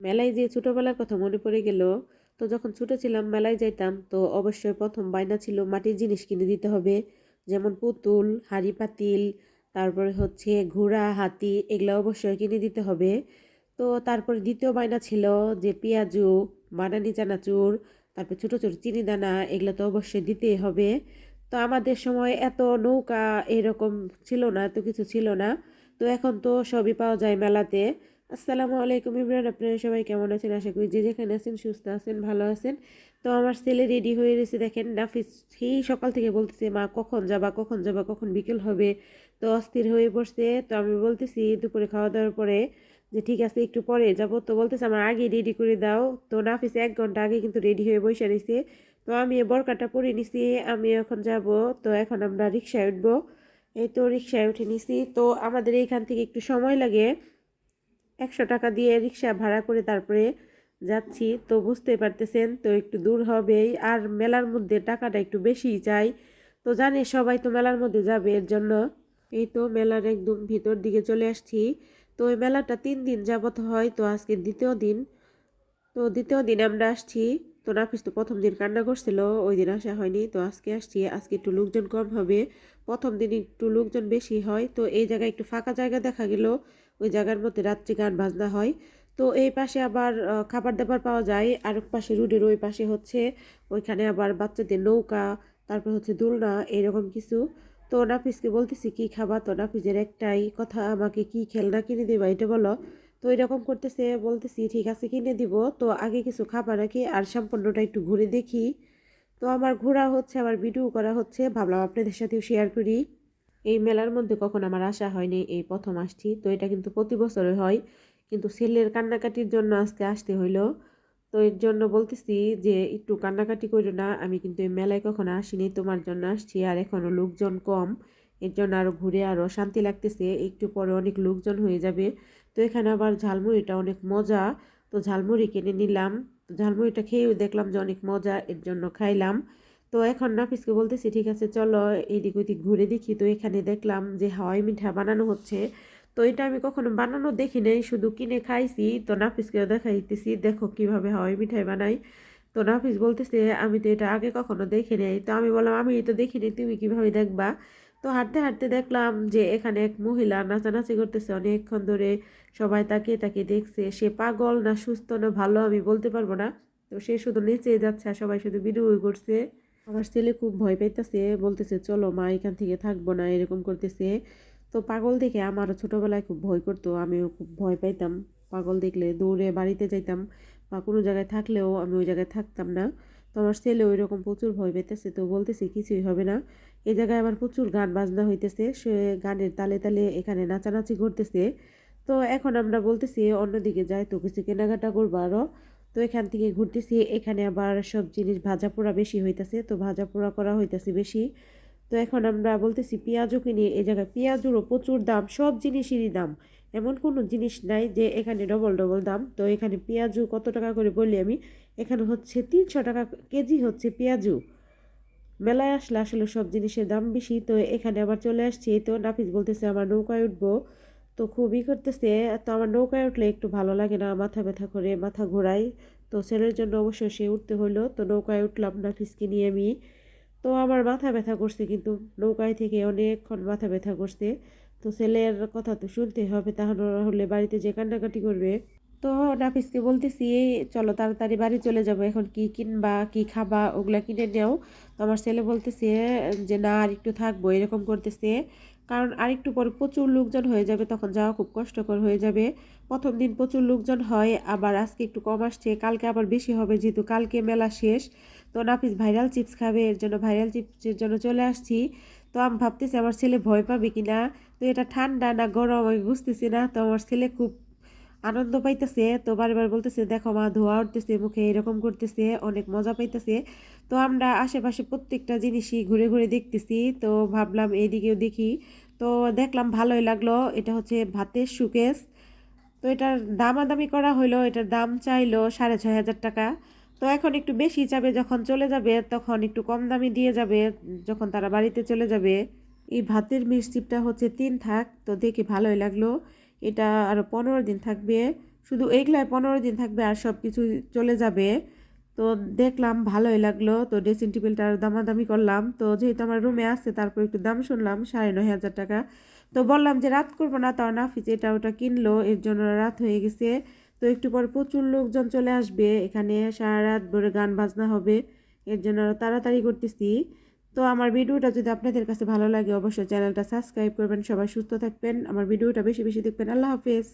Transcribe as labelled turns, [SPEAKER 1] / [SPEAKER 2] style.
[SPEAKER 1] মেলায় যে ছোটোবেলার কথা মনে পড়ে গেল, তো যখন ছোট ছিলাম মেলায় যাইতাম, তো অবশ্যই প্রথম বায়না ছিল মাটির জিনিস কিনে দিতে হবে। যেমন পুতুল, হাড়ি পাতিল, তারপরে হচ্ছে ঘোড়া, হাতি, এগুলো অবশ্যই কিনে দিতে হবে। তো তারপরে দ্বিতীয় বায়না ছিল যে পেঁয়াজু, বানানি চানাচুর, তারপর ছোটো ছোট চিনি দানা, এগুলো তো অবশ্যই দিতেই হবে। তো আমাদের সময় এত নৌকা এরকম ছিল না, এত কিছু ছিল না। তো এখন তো সবই পাওয়া যায় মেলাতে। আসসালামু আলাইকুম ইমরান, আপনারা সবাই কেমন আছেন? আশা করি যে যেখানে আছেন সুস্থ আছেন, ভালো আছেন। তো আমার ছেলে রেডি হয়ে রয়েছে। দেখেন নাফিস সেই সকাল থেকে বলতেছে, মা, কখন যাবা কখন যাবা, কখন বিকেল হবে? তো অস্থির হয়ে পড়ছে। তো আমি বলতেছি, দুপুরে খাওয়া দাওয়ার পরে যে ঠিক আছে, একটু পরে যাব। তো বলতেছে, আমার আগে রেডি করে দাও। তো নাফিস এক ঘণ্টা আগে কিন্তু রেডি হয়ে বসে রয়েছে। তো আমি বরকাটা পরে নিছি, আমি এখন যাব। তো এখন আমরা রিক্সায় উঠবো। এই তো রিক্সায় উঠে নিছি। তো আমাদের এইখান থেকে একটু সময় লাগে। একশো টাকা দিয়ে রিক্সা ভাড়া করে তারপরে যাচ্ছি। তো বুঝতে পারতেছেন, তো একটু দূর হবেই। আর মেলার মধ্যে টাকাটা একটু বেশিই চাই। তো জানে সবাই তো মেলার মধ্যে যাবে, এর জন্য এই তো মেলার একদম ভিতর দিকে চলে আসছি। তো এই মেলাটা তিন দিন যাবত হয়, তো আজকে দ্বিতীয় দিন। তো দ্বিতীয় দিন আমরা আসছি। তো নাফিস তো প্রথম দিন কান্না করছিল, ওই দিন আসা হয়নি। তো আজকে আসছি, আজকে একটু লোকজন কম হবে। প্রথম দিন একটু লোকজন বেশি হয়, তো এই জায়গায় একটু ফাঁকা জায়গা দেখা গেল। ওই জায়গার মধ্যে রাত্রি গান বাজনা হয়। তো এই পাশে আবার খাবার দাবার পাওয়া যায়। আর এক পাশে রোডের ওই পাশে হচ্ছে, ওইখানে আবার বাচ্চাদের নৌকা, তারপর হচ্ছে দোলনা, এরকম কিছু। তো নাফিসকে বলতেছি, কি খাবা? তো নাফিসের একটাই কথা, আমাকে কি খেলনা কিনে দেবা? এটা বলো তো এরকম করতেছে, বলতেছি, ঠিক আছে, কিনে দিব। তো আগে কিছু খাবার নাকি? আর সম্পূর্ণটা একটু ঘুরে দেখি। তো আমার ঘোরা হচ্ছে, আমার ভিডিও করা হচ্ছে, ভাবলাম আপনাদের সাথেও শেয়ার করি। এই মেলার মধ্যে কখন আমার আসা হয়নি এই প্রথম আসছি, তো এটা কিন্তু প্রতি বছরে হয়। কিন্তু ছেলের কান্নাকাটির জন্য আজকে আসতে হইল। তো এর জন্য বলতেছি যে, একটু কান্নাকাটি করো না, আমি কিন্তু এই মেলায় কখনো আসিনি, তোমার জন্য আসছি আর এখনও লোকজন কম। এর জন্য আরও ঘুরে আরও শান্তি লাগতেছে, একটু পরে অনেক লোকজন হয়ে যাবে। তো এখানে আবার ঝালমুড়িটা অনেক মজা, তো ঝালমুড়ি কিনে নিলাম। তো ঝালমুড়িটা খেয়েও দেখলাম যে অনেক মজা, এর জন্য খাইলাম। তো এখন নাফিসকে বলতেছি, ঠিক আছে, চলো এদিক ওইদিক ঘুরে দেখি। তো এখানে দেখলাম যে হাওয়াই মিঠা বানানো হচ্ছে। তো এটা আমি কখনো বানানো দেখি নাই, শুধু কিনে খাইছি। তো নাফিসকেও দেখাইতেছি, দেখো কীভাবে হাওয়াই মিঠাই বানাই। তো নাফিস বলতেছে, আমি তো এটা আগে কখনো দেখি নাই। তো আমি বললাম, আমি তো দেখিনি তুমি কীভাবে দেখবা? তো হাঁটতে হাঁটতে দেখলাম যে এখানে এক মহিলা নাচানাচি করতেছে অনেকক্ষণ ধরে। সবাই তাকিয়ে তাকিয়ে দেখছে, সে পাগল না সুস্থ না ভালো আমি বলতে পারব না। তো সে শুধু নেচে যাচ্ছে আর সবাই শুধু ভিডিও করছে। আমার ছেলে খুব ভয় পাইতেছে, বলতেছে, চলো মা এখান থেকে থাকব না, এরকম করতেছে। তো পাগল দেখে আমারও ছোটোবেলায় খুব ভয় করতো, আমিও খুব ভয় পাইতাম। পাগল দেখলে দৌড়ে বাড়িতে যাইতাম বা কোনো জায়গায় থাকলেও আমি ওই জায়গায় থাকতাম না। তো আমার ছেলে ওই রকম প্রচুর ভয় পেতেছে তো বলতেছে, কিছুই হবে না। এই জায়গায় আবার প্রচুর গান বাজনা হইতেছে, সে গানের তালে তালে এখানে নাচানাচি করতেছে। তো এখন আমরা বলতেছি, অন্যদিকে যাই তো, কিছু কেনাকাটা করব আরও তো এখান থেকে ঘুরতেছি। এখানে আবার সব জিনিস ভাজা পোড়া বেশি হইতাছে, তো ভাজা পোড়া করা হইতাছে বেশি। তো এখন আমরা বলতেছি পেঁয়াজও কিনি এই জায়গায়। পেঁয়াজেরও প্রচুর দাম, সব জিনিসেরই দাম। এমন কোনো জিনিস নাই যে এখানে ডবল ডবল দাম। তো এখানে পেঁয়াজু কত টাকা করে বললি আমি? এখানে হচ্ছে তিনশো টাকা কেজি হচ্ছে পেঁয়াজু। মেলায় আসলে আসলে সব জিনিসের দাম বেশি। তো এখানে আবার চলে আসছি। তো নাফিস বলতেছে, আমার নৌকায় উঠবো। তো খুবই করতেছে, তো আমার নৌকায় উঠলে একটু ভালো লাগে না, মাথা ব্যথা করে, মাথা ঘোরাই তো ছেলের জন্য অবশ্যই সে উঠতে হলো তো নৌকায় উঠলাম না নাফিসকে নিয়ে আমি। তো আমার মাথা ব্যথা করছে কিন্তু নৌকায় থেকে অনেকক্ষণ মাথা ব্যথা করছে। তো ছেলের কথা তো শুনতে হবে, তাহলে হলে বাড়িতে যে কান্নাকাটি করবে। তো নাফিসকে বলতেছি চলো তাড়াতাড়ি বাড়ি চলে যাব, এখন কি কিনবা, কি খাবা, ওগুলা কিনে নেও। তো আমার ছেলে বলতেছে যে, না, আর একটু থাকব। এরকম করতেছে। কারণ আরেকটু পরে প্রচুর লোকজন হয়ে যাবে, তখন যাওয়া খুব কষ্টকর হয়ে যাবে। প্রথম দিন প্রচুর লোকজন হয়, আবার আজকে একটু কম আসছে, কালকে আবার বেশি হবে, যেহেতু কালকে মেলা শেষ। তো নাফিস ভাইরাল চিপস খাবে, এর জন্য ভাইরাল চিপসের জন্য চলে আসছি। তো আমি ভাবতেছি, আমার ছেলে ভয় পাবে কি না তো এটা ঠান্ডা না গরম আমি বুঝতেছি না। তো আমার ছেলে খুব আনন্দ পাইতেছে, তো বারবার বলতেছে, দেখো মা, ধোয়া উঠতেছে, মুখে এরকম করতেছে, অনেক মজা পাইতেছে। তো আমরা আশেপাশে প্রত্যেকটা জিনিসই ঘুরে ঘুরে দেখতেছি, তো ভাবলাম এইদিকেও দেখি। তো দেখলাম ভালোই লাগল, এটা হচ্ছে ভাতের সুকেস তো এটার দামাদামি করা হইল, এটার দাম চাইলো সাড়ে ছয় হাজার টাকা। তো এখন একটু বেশি যাবে, যখন চলে যাবে, তখন একটু কম দামি দিয়ে যাবে, যখন তারা বাড়িতে চলে যাবে। এই ভাতের মিষ্টিটা হচ্ছে তিন থাক, তো দেখে ভালোই লাগল। এটা আরও পনেরো দিন থাকবে। শুধু এইগুলাই পনেরো দিন থাকবে আর সব কিছু চলে যাবে। তো দেখলাম ভালোই লাগল। তো ড্রেসিং টেবিলটা আর দামাদামি করলাম। তো যেহেতু আমার রুমে আছে, তারপর একটু দাম শুনলাম, সাড়ে নয় হাজার টাকা। তো বললাম যে, রাত করব না তাও নাফিস এটা ওটা কিনলো, এর জন্য রাত হয়ে গেছে। তো একটু পর প্রচুর লোকজন চলে আসবে। এখানে সারা রাত ভরে গান বাজনা হবে। এর জন্য তাড়াতাড়ি করতেছি। তো আমার ভিডিওটা যদি আপনাদের কাছে ভালো লাগে, অবশ্যই চ্যানেলটা সাবস্ক্রাইব করবেন। সবাই সুস্থ থাকবেন। আমার ভিডিওটা বেশি বেশি দেখবেন। আল্লাহ হাফেজ।